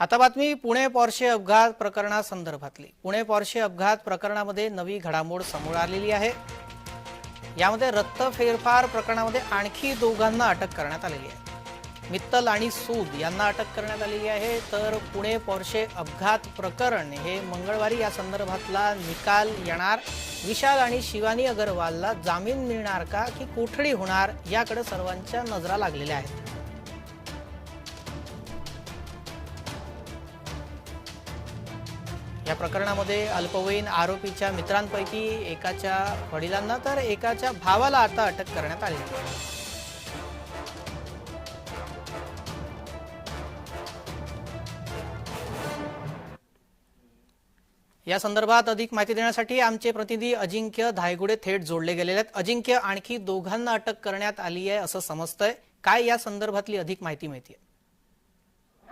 आता बातमी पुणे पॉर्शे अपघात प्रकरणासंदर्भातली. पुणे पॉर्शे अपघात प्रकरणामध्ये नवी घडामोड समोर आलेली आहे. यामध्ये रक्त फेरफार प्रकरणामध्ये आणखी दोघांना अटक करण्यात आलेली आहे. मित्तल आणि सूद यांना अटक करण्यात आलेली आहे. तर पुणे पॉर्शे अपघात प्रकरण हे मंगळवारी या संदर्भातला निकाल येणार. विशाल आणि शिवानी अगरवालला जामीन मिळणार का की कोठडी होणार याकडे सर्वांच्या नजरा लागलेल्या आहेत. या प्रकरणामध्ये अल्पवयीन आरोपीच्या मित्रांपैकी एकाच्या वडिलांना तर एकाच्या भावाला आता अटक करण्यात आली आहे. या संदर्भात अधिक माहिती देण्यासाठी आमचे प्रतिनिधी अजिंक्य धायगुडे थेट जोडले गेलेले आहेत. अजिंक्य आणखी दोघांना अटक करण्यात आली आहे असं समजतंय. काय या संदर्भातली अधिक माहिती माहिती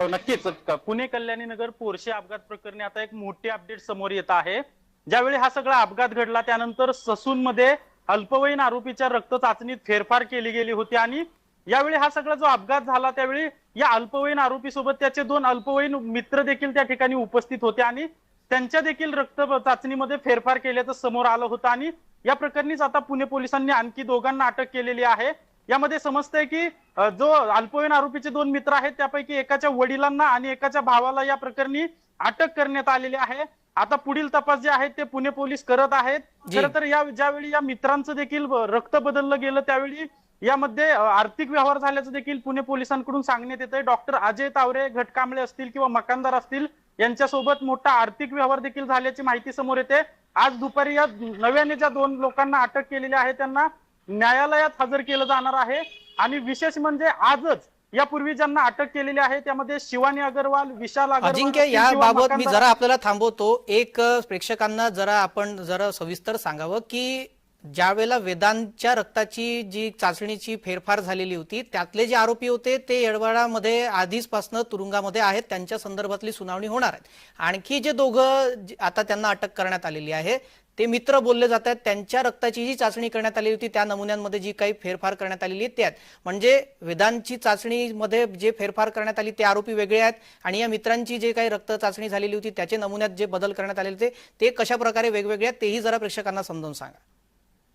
हो नक्कीच. क- पुणे कल्याणी नगर पोरशे अपघात प्रकरणी आता एक मोठी अपडेट समोर येत आहे. ज्यावेळी हा सगळा अपघात घडला त्यानंतर ससून मध्ये अल्पवयीन आरोपीच्या रक्त चाचणीत फेरफार केली गेली होती आणि यावेळी हा सगळा जो अपघात झाला त्यावेळी या अल्पवयीन आरोपी सोबत त्याचे दोन अल्पवयीन मित्र देखील त्या ठिकाणी उपस्थित होते आणि त्यांच्या देखील रक्त चाचणीमध्ये फेरफार केल्याचं समोर आलं होतं आणि या प्रकरणीच आता पुणे पोलिसांनी आणखी दोघांना अटक केलेली आहे. यामध्ये समजतंय की जो अल्पवयीन आरोपीचे दोन मित्र आहेत त्यापैकी एकाच्या वडिलांना आणि एकाच्या भावाला या प्रकरणी अटक करण्यात आलेली आहे. आता पुढील तपास जे आहे ते पुणे पोलीस करत आहेत. खरं तर या ज्यावेळी या मित्रांचं देखील रक्त बदललं गेलं त्यावेळी यामध्ये आर्थिक व्यवहार झाल्याचं देखील पुणे पोलिसांकडून सांगण्यात येत आहे डॉक्टर अजय तावरे घटकांबळे असतील किंवा मकानदार असतील यांच्यासोबत मोठा आर्थिक व्यवहार देखील झाल्याची माहिती समोर येते. आज दुपारी या नव्याने ज्या दोन लोकांना अटक केलेली आहे त्यांना न्यायालयात हजर केलं जाणार आहे. आणि विशेष म्हणजे आजच यापूर्वी ज्यांना अटक केलेली आहे त्यामध्ये शिवानी अगरवाल विशाल अगरवाल अजिंक्य याबाबत मी जरा आपल्याला थांबवतो. एक प्रेक्षकांना जरा आपण जरा सविस्तर सांगावं की ज्या वेळेला वेदांच्या रक्ताची जी चाचणीची फेरफार झालेली होती त्यातले जे आरोपी होते ते येडवाडामध्ये आधीचपासनं तुरुंगामध्ये आहेत. त्यांच्या संदर्भातली सुनावणी होणार आहे. आणखी जे दोघं आता त्यांना अटक करण्यात आलेली आहे ते मित्र बोलले जात आहेत. त्यांच्या रक्ताची जी चाचणी करण्यात आली होती त्या नमुन्यांमध्ये जी काही फेरफार करण्यात आलेली आहे त्यात. म्हणजे वेदांची चाचणीमध्ये जे फेरफार करण्यात आली ते आरोपी वेगळे आहेत आणि या मित्रांची जे काही रक्त चाचणी झालेली होती त्याचे नमुन्यात जे बदल करण्यात आलेले होते ते कशा प्रकारे वेगवेगळे आहेत तेही जरा प्रेक्षकांना समजावून सांगा.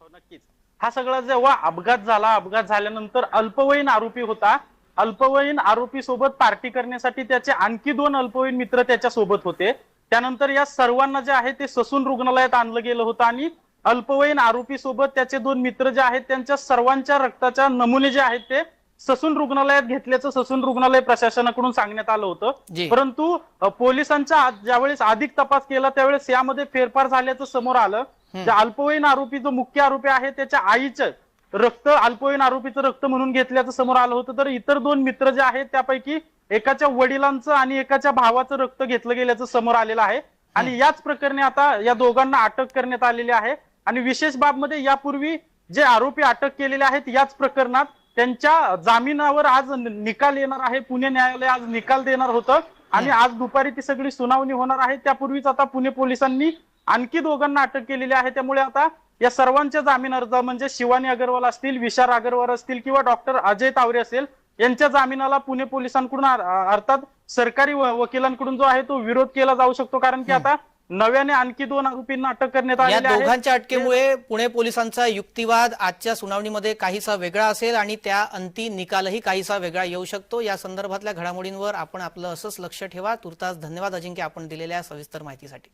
हो, नक्कीच. हा सगळा जेव्हा अपघात झाला अपघात झाल्यानंतर अल्पवयीन आरोपी होता. अल्पवयीन आरोपी सोबत पार्टी करण्यासाठी त्याचे आणखी दोन अल्पवयीन मित्र त्याच्या सोबत होते. त्यानंतर या सर्वांना जे आहे ते ससून रुग्णालयात आणलं गेलं होतं आणि अल्पवयीन आरोपी सोबत त्याचे दोन मित्र जे आहेत त्यांच्या सर्वांच्या रक्ताच्या नमुने जे आहेत ते ससून रुग्णालयात घेतल्याचं ससून रुग्णालय प्रशासनाकडून सांगण्यात आलं होतं. परंतु पोलिसांच्या ज्यावेळेस अधिक तपास केला त्यावेळेस यामध्ये फेरफार झाल्याचं समोर आलं. अल्पवयीन आरोपी जो मुख्य आरोपी आहे त्याच्या आईचं रक्त अल्पवयीन आरोपीचं रक्त म्हणून घेतल्याचं समोर आलं होतं. तर इतर दोन मित्र जे आहेत त्यापैकी एकाच्या वडिलांचं आणि एकाच्या भावाचं रक्त घेतलं गेल्याचं समोर आलेलं आहे. आणि याच प्रकरणी आता या दोघांना अटक करण्यात आलेली आहे. आणि विशेष बाबमध्ये यापूर्वी जे आरोपी अटक केलेले आहेत याच प्रकरणात त्यांच्या जामिनावर आज निकाल येणार आहे. पुणे न्यायालय आज निकाल देणार होतं. आणि आज दुपारी ती सगळी सुनावणी होणार आहे. त्यापूर्वीच आता पुणे पोलिसांनी आणखी दोघांना अटक केलेली आहे. त्यामुळे आता या सर्वांच्या जामीन अर्ज म्हणजे शिवानी अगरवाल असतील विशाल अगरवाल असतील किंवा डॉक्टर अजय तावरे असेल यांच्या जामिनाला पुणे पोलिसांकडून अर- अर्थात सरकारी वकिलांकडून जो आहे तो विरोध केला जाऊ शकतो. कारण की आता नव्याने आणखी दोन आरोपींना अटक करण्यात आहे दोघांच्या अटकेमुळे पुणे पोलिसांचा युक्तिवाद आजच्या सुनावणीमध्ये काहीसा वेगळा असेल आणि त्या अंती निकालही काहीसा वेगळा येऊ शकतो. या संदर्भातल्या घडामोडींवर आपण आपलं असंच लक्ष ठेवा. तुर्तास धन्यवाद अजिंक्य आपण दिलेल्या सविस्तर माहितीसाठी.